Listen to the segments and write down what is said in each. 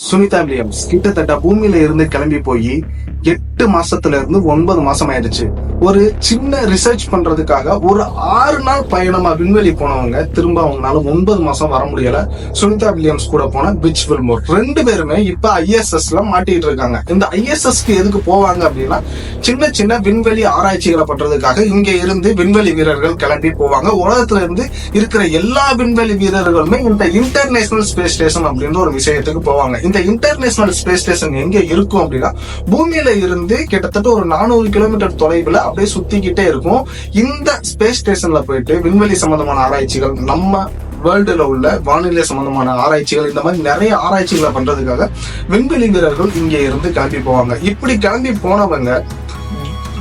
Sunita Williams கிட்டத்தட்ட பூமியில இருந்து கிளம்பி போய் எட்டு எட்டு மாசத்துல இருந்து ஒன்பது மாசம் ஆயிடுச்சு ஒரு சின்ன ரிசர்ச் பண்றதுக்காக ஒரு ஆறு நாள் பயணமா விண்வெளி போனவங்க திரும்ப அவங்களால ஒன்பது மாசம் வர முடியல. சுனிதா வில்லியம்ஸ் கூட போன பிச் வில்மோர். ரெண்டு பேருமே இப்ப ஐஎஸ்எஸ்ல மாட்டிட்டு இருக்காங்க. இந்த ஐஎஸ்எஸ்க்கு எதுக்கு போவாங்க அப்படின்னா சின்ன சின்ன விண்வெளி ஆராய்ச்சிகளை பண்றதுக்காக இங்க இருந்து விண்வெளி வீரர்கள் கிளம்பி போவாங்க. உலகத்துல இருந்து இருக்கிற எல்லா விண்வெளி வீரர்களுமே இந்த இன்டர்நேஷனல் ஸ்பேஸ் ஸ்டேஷன் அப்படின்ற ஒரு விஷயத்துக்கு போவாங்க. இந்த இன்டர்நேஷனல் ஸ்பேஸ் ஸ்டேஷன் எங்க இருக்கும் அப்படின்னா பூமியில இருந்து கிட்டத்தட்ட ஒரு நானூறு கிலோமீட்டர் தொலைவுல அப்படியே சுத்திக்கிட்டே இருக்கும். இந்த ஸ்பேஸ் ஸ்டேஷன்ல போயிட்டு விண்வெளி சம்பந்தமான ஆராய்ச்சிகள் நம்ம வேர்ல்டுல உள்ள வானிலை சம்பந்தமான ஆராய்ச்சிகள் இந்த மாதிரி நிறைய ஆராய்ச்சிகளை பண்றதுக்காக விண்வெளி வீரர்கள் இங்க இருந்து கிளம்பி போவாங்க. இப்படி கிளம்பி போனவங்க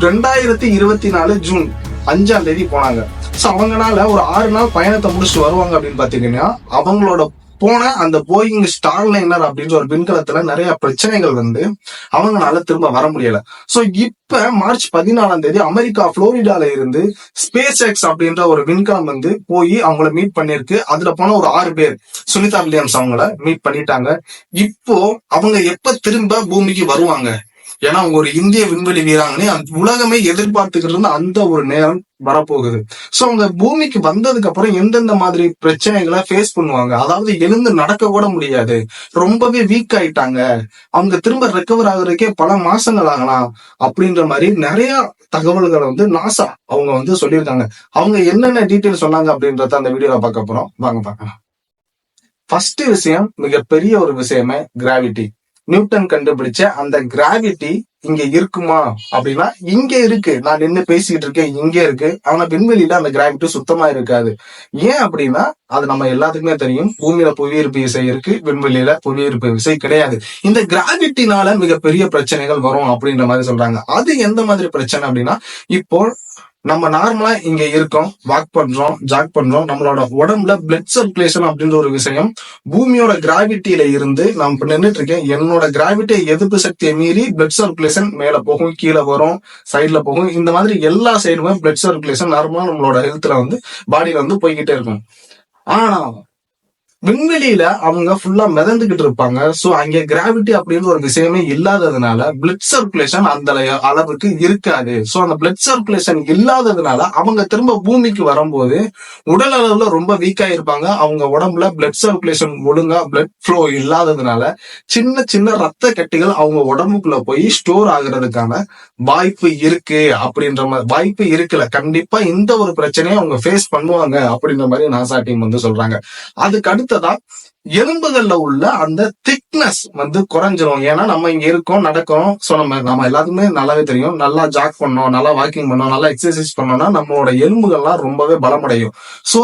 ரெண்டாயிரத்தி இருபத்தி நாலு ஜூன் அஞ்சாம் தேதி போனாங்க. சோ அவங்கனால ஒரு ஆறு நாள் பயணத்தை முடிச்சுட்டு வருவாங்க அப்படின்னு பார்த்தீங்கன்னா அவங்களோட போன அந்த போயிங் ஸ்டார்லைனர் அப்படின்ற ஒரு விண்கலத்துல நிறைய பிரச்சனைகள் வந்து அவங்களால திரும்ப வர முடியல. சோ இப்ப மார்ச் பதினாலாம் தேதி அமெரிக்கா புளோரிடால இருந்து ஸ்பேஸ் எக்ஸ் அப்படின்ற ஒரு விண்கலம் வந்து போய் அவங்கள மீட் பண்ணிருக்கு அதுல போன ஒரு ஆறு பேர் சுனிதா வில்லியம்ஸ் அவங்கள மீட் பண்ணிட்டாங்க. இப்போ அவங்க எப்ப திரும்ப பூமிக்கு வருவாங்க? ஏன்னா அவங்க ஒரு இந்திய விண்வெளி வீராங்கனை அந்த உலகமே எதிர்பார்த்துக்கிட்டு இருந்த அந்த ஒரு நேரம் வரப்போகுது. சோ அவங்க பூமிக்கு வந்ததுக்கு அப்புறம் எந்தெந்த மாதிரி பிரச்சனைகளை ஃபேஸ் பண்ணுவாங்க? அதாவது எழுந்து நடக்க கூட முடியாது. ரொம்பவே வீக் ஆயிட்டாங்க. அவங்க திரும்ப ரெக்கவர் ஆகுறதுக்கே பல மாசங்கள் ஆகலாம் அப்படின்ற மாதிரி நிறைய தகவல்களை வந்து நாசா அவங்க வந்து சொல்லியிருக்காங்க. அவங்க என்னென்ன டீட்டெயில் சொன்னாங்க அப்படின்றத அந்த வீடியோல பார்க்க போறோம். வாங்க பார்க்கலாம். ஃபர்ஸ்ட் விஷயம் மிகப்பெரிய ஒரு விஷயமே கிராவிட்டி நியூட்டன் கண்டுபிடிச்ச அந்த கிராவிட்டி இங்க இருக்குமா அப்படின்னா இங்க இருக்கு. நான் நின்று பேசிட்டு இருக்கேன் இங்க இருக்கு. ஆனா விண்வெளியில அந்த கிராவிட்டி சுத்தமா இருக்காது. ஏன் அப்படின்னா அது நம்ம எல்லாத்துக்குமே தெரியும். பூமியில புவியீர்ப்பு விசை இருக்கு விண்வெளியில புவியீர்ப்பு விசை கிடையாது. இந்த கிராவிட்டினால மிகப்பெரிய பிரச்சனைகள் வரும் அப்படின்ற மாதிரி சொல்றாங்க. அது எந்த மாதிரி பிரச்சனை அப்படின்னா இப்போ நம்ம நார்மலா இங்க இருக்கோம் வாக் பண்றோம் ஜாக் பண்றோம். நம்மளோட உடம்புல பிளட் சர்க்குலேஷன் அப்படின்ற ஒரு விஷயம் பூமியோட கிராவிட்டியில இருந்து நான் இப்ப நின்றுட்டு இருக்கேன். என்னோட கிராவிட்டி எதிர்ப்பு சக்தியை மீறி பிளட் சர்க்குலேஷன் மேல போகும் கீழே வரும் சைட்ல போகும். இந்த மாதிரி எல்லா சைடுமே பிளட் சர்க்குலேஷன் நார்மலா நம்மளோட ஹெல்த்ல வந்து பாடியில வந்து போய்கிட்டே இருக்கும். ஆனா விண்வெளியில அவங்க ஃபுல்லா மிதந்துகிட்டு இருப்பாங்க. சோ அங்க கிராவிட்டி அப்படின்னு ஒரு விஷயமே இல்லாததுனால பிளட் சர்க்குலேஷன் அந்த அளவுக்கு இருக்காது. சோ அந்த பிளட் சர்க்குலேஷன் இல்லாததுனால அவங்க திரும்ப பூமிக்கு வரும்போது உடல் அளவுல ரொம்ப வீக்கா இருப்பாங்க அவங்க உடம்புல பிளட் சர்க்குலேஷன் ஒழுங்கா பிளட் ஃப்ளோ இல்லாததுனால சின்ன சின்ன ரத்த கட்டிகள் அவங்க உடம்புக்குள்ள போய் ஸ்டோர் ஆகுறதுக்கான வாய்ப்பு இருக்கு அப்படின்ற மாதிரி வாய்ப்பு இருக்குல்ல. கண்டிப்பா இந்த ஒரு பிரச்சனையை அவங்க ஃபேஸ் பண்ணுவாங்க அப்படின்ற மாதிரி நாசா டீம் வந்து சொல்றாங்க. அதுக்கு அடுத்து அடுத்ததா எலும்புகள்ல உள்ள அந்த திக்னஸ் வந்து குறைஞ்சிரும். ஏன்னா நம்ம இங்க இருக்கோம் நடக்கிறோம் சோ நம்ம நம்ம எல்லாத்துக்குமே நல்லாவே தெரியும். நல்லா ஜாக் பண்ணோம் நல்லா வாக்கிங் பண்ணோம் நல்லா எக்ஸசைஸ் பண்ணோம்னா நம்மளோட எலும்புகள்லாம் ரொம்பவே பலமடையும். சோ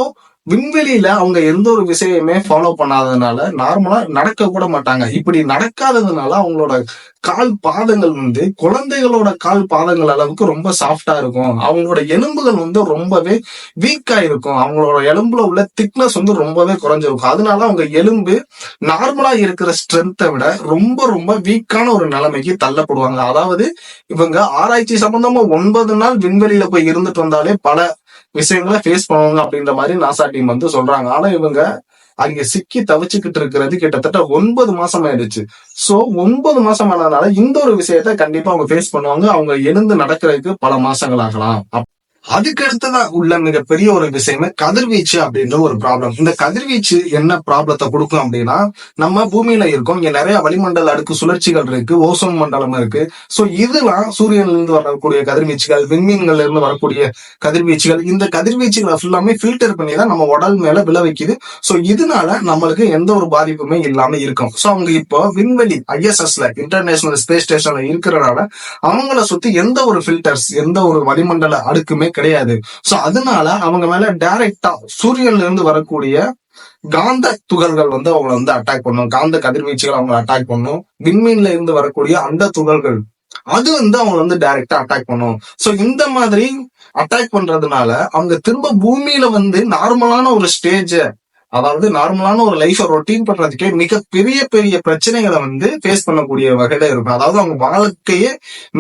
விண்வெளியில அவங்க எந்த ஒரு விஷயமே ஃபாலோ பண்ணாததுனால நார்மலா நடக்க கூட மாட்டாங்க. இப்படி நடக்காததுனால அவங்களோட கால் பாதங்கள் வந்து குழந்தைகளோட கால் பாதங்கள் அளவுக்கு ரொம்ப சாஃப்டா இருக்கும். அவங்களோட எலும்புகள் வந்து ரொம்பவே வீக்கா இருக்கும். அவங்களோட எலும்புல உள்ள திக்னஸ் வந்து ரொம்பவே குறைஞ்சிருக்கும். அதனால அவங்க எலும்பு நார்மலா இருக்கிற ஸ்ட்ரென்த்தை விட ரொம்ப ரொம்ப வீக்கான ஒரு நிலைமைக்கு தள்ளப்படுவாங்க. அதாவது இவங்க ஆராய்ச்சி சம்பந்தமா ஒன்பது நாள் விண்வெளியில போய் இருந்துட்டு வந்தாலே பல விஷயங்களை ஃபேஸ் பண்ணுவாங்க அப்படின்ற மாதிரி நாசா டீம் வந்து சொல்றாங்க. ஆனா இவங்க அங்க சிக்கி தவிச்சுக்கிட்டு இருக்கிறது கிட்டத்தட்ட ஒன்பது மாசம் ஆயிடுச்சு. சோ ஒன்பது மாசம் ஆனதுனால இந்த ஒரு விஷயத்த கண்டிப்பா அவங்க ஃபேஸ் பண்ணுவாங்க. அவங்க எழுந்து நடக்கிறதுக்கு பல மாசங்கள் ஆகலாம். அப்- அதுக்கு அடுத்ததா உள்ள மிகப்பெரிய ஒரு விஷயமே கதிர்வீச்சு அப்படின்ற ஒரு ப்ராப்ளம் இந்த கதிர்வீச்சு என்ன ப்ராப்ளத்தை கொடுக்கும் அப்படின்னா நம்ம பூமியில இருக்கோம் இங்க நிறைய வளிமண்டல அடுக்கு சுழற்சிகள் இருக்கு ஓசோன் மண்டலம் இருக்கு. சோ இதெல்லாம் சூரியன்ல இருந்து வரக்கூடிய கதிர்வீச்சுகள் விண்மீன்கள்ல இருந்து வரக்கூடிய கதிர்வீச்சுகள். இந்த கதிர்வீச்சுகளை ஃபுல்லாமே ஃபில்டர் பண்ணி தான் நம்ம உடல் மேல விளைவிக்குது. வைக்குது சோ இதனால நம்மளுக்கு எந்த ஒரு பாதிப்புமே இல்லாம இருக்கும். சோ அவங்க இப்போ விண்வெளி ஐஎஸ்எஸ்ல இன்டர்நேஷனல் ஸ்பேஸ் ஸ்டேஷன்ல இருக்கிறனால அவங்கள சுத்தி எந்த ஒரு ஃபில்டர்ஸ் எந்த ஒரு வளிமண்டல அடுக்குமே கிடையாது. சோ அதனால அவங்க மேல டைரக்டா சூரியன்ல இருந்து வரக்கூடிய காந்த துகள்கள் வந்து அவங்கள வந்து அட்டாக் பண்ணும். காந்த கதிர்வீச்சுகள் அவங்களை அட்டாக் பண்ணும். விண்மீன்ல இருந்து வரக்கூடிய அந்த துகள்கள் அது வந்து அவங்க வந்து டைரக்டா அட்டாக் பண்ணும். சோ இந்த மாதிரி அட்டாக் பண்றதுனால அவங்க திரும்ப பூமியில வந்து நார்மலான ஒரு ஸ்டேஜ அதாவது நார்மலான ஒரு லைஃப் ரொட்டீன் பண்றதுக்கே மிக பெரிய பெரிய பிரச்சனைகளை வந்து ஃபேஸ் பண்ணக்கூடிய வகையில இருக்கும். அதாவது அவங்க வாழ்க்கையே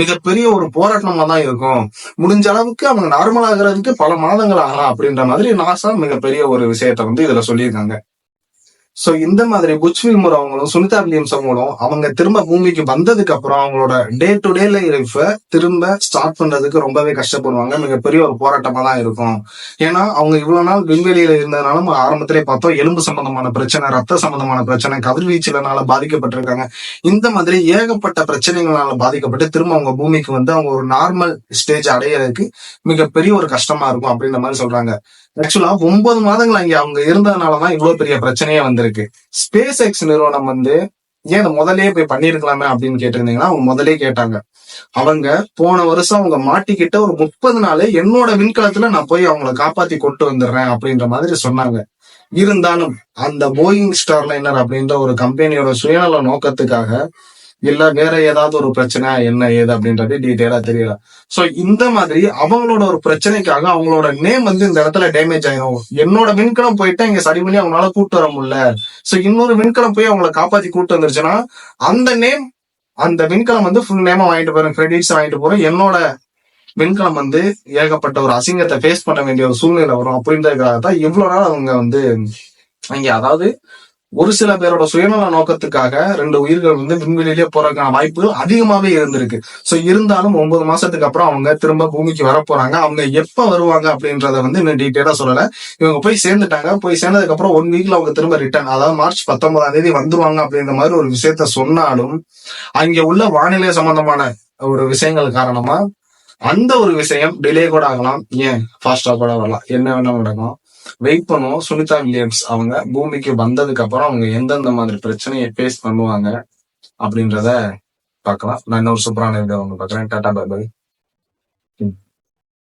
மிகப்பெரிய ஒரு போராட்டமா தான் இருக்கும். முடிஞ்ச அளவுக்கு அவங்க நார்மல் ஆகுறதுக்கு பல மாதங்கள் ஆகலாம் அப்படின்ற மாதிரி நாசா மிகப்பெரிய ஒரு விஷயத்த வந்து இதுல சொல்லியிருக்காங்க. சோ இந்த மாதிரி புச் வில்மர் அவங்களும் சுனிதா வில்லியம்ஸ் அவங்களும் அவங்க திரும்ப பூமிக்கு வந்ததுக்கு அப்புறம் அவங்களோட டே டு டே லைஃப திரும்ப ஸ்டார்ட் பண்றதுக்கு ரொம்பவே கஷ்டப்படுவாங்க. மிகப்பெரிய ஒரு போராட்டமா தான் இருக்கும். ஏன்னா அவங்க இவ்வளவு நாள் விண்வெளியில இருந்ததுனாலும் ஆரம்பத்திலே பார்த்தோம் எலும்பு சம்பந்தமான பிரச்சனை ரத்த சம்பந்தமான பிரச்சனை கதிர்வீச்சுலனால பாதிக்கப்பட்டிருக்காங்க. இந்த மாதிரி ஏகப்பட்ட பிரச்சனைகளால பாதிக்கப்பட்டு திரும்ப அவங்க பூமிக்கு வந்து அவங்க ஒரு நார்மல் ஸ்டேஜ் அடையிறதுக்கு மிகப்பெரிய ஒரு கஷ்டமா இருக்கும் அப்படின்ற மாதிரி சொல்றாங்க. ஆக்சுவலா ஒன்பது மாதங்கள் அங்க அவங்க இருந்ததுனாலதான் இவ்வளவு பெரிய பிரச்சனையே வந்திருக்கு. ஸ்பேஸ் எக்ஸ் நிறுவனம் வந்து ஏன் இதை போய் பண்ணிருக்கலாமே அப்படின்னு கேட்டிருந்தீங்கன்னா அவங்க முதலே கேட்டாங்க. அவங்க போன வருஷம் அவங்க மாட்டிக்கிட்ட ஒரு முப்பது நாள் என்னோட விண்கலத்துல நான் போய் அவங்கள காப்பாத்தி கொண்டு வந்துடுறேன் அப்படின்ற மாதிரி சொன்னாங்க. இருந்தாலும் அந்த போயிங் ஸ்டார்லைனர் அப்படின்ற ஒரு கம்பெனியோட சுயநல நோக்கத்துக்காக இல்ல வேற ஏதாவது ஒரு பிரச்சனை என்ன ஏது அப்படின்றது டீட்டெயிலா தெரியல. சோ இந்த மாதிரி அவங்களோட ஒரு பிரச்சனைக்காக அவங்களோட நேம் வந்து இந்த இடத்துல டேமேஜ் ஆயிடும் என்னோட விண்கலம் போயிட்டு இங்க சரி பண்ணி அவங்களால கூட்டு வர முடியல. சோ இன்னொரு விண்கலம் போய் அவங்கள காப்பாத்தி கூட்டு வந்துருச்சுன்னா அந்த நேம் அந்த விண்கலம் வந்து ஃபுல் நேமா வாங்கிட்டு போறேன் கிரெடிட்ஸ் வாங்கிட்டு போறேன் என்னோட விண்கலம் வந்து ஏகப்பட்ட ஒரு அசிங்கத்தை ஃபேஸ் பண்ண வேண்டிய ஒரு சூழ்நிலை வரும். அப்படின்றதுக்காக தான் இவ்வளவு நாள் அவங்க வந்து அங்கே அதாவது ஒரு சில பேரோட சுயநல நோக்கத்துக்காக ரெண்டு உயிர்கள் வந்து விண்வெளியிலே போறதுக்கான வாய்ப்புகள் அதிகமாவே இருந்திருக்கு. சோ இருந்தாலும் ஒன்பது மாசத்துக்கு அப்புறம் அவங்க திரும்ப பூமிக்கு வர போறாங்க அவங்க எப்ப வருவாங்க அப்படின்றத வந்து இன்னும் டீட்டெயிலா சொல்லல. இவங்க போய் சேர்ந்துட்டாங்க. போய் சேர்ந்ததுக்கு அப்புறம் ஒன் வீக்ல அவங்க திரும்ப ரிட்டர்ன் அதாவது மார்ச் பத்தொன்பதாம் தேதி வந்துருவாங்க அப்படின்ற மாதிரி ஒரு விஷயத்த சொன்னாலும் அங்க உள்ள வானிலை சம்பந்தமான ஒரு விஷயங்கள் காரணமா அந்த ஒரு விஷயம் டிலே கூட ஆகலாம். ஏன்? ஃபாஸ்டா கூட வரலாம். என்ன வேணா நடக்கும். வெயிட் பண்ணுவோம். சுனிதா வில்லியம்ஸ் அவங்க பூமிக்கு வந்ததுக்கு அப்புறம் அவங்க எந்தெந்த மாதிரி பிரச்சனையை ஃபேஸ் பண்ணுவாங்க அப்படின்றத பார்க்கலாம். நான் இன்னொரு சூப்பரான இதை அவங்க பார்க்குறேன். Tata bye by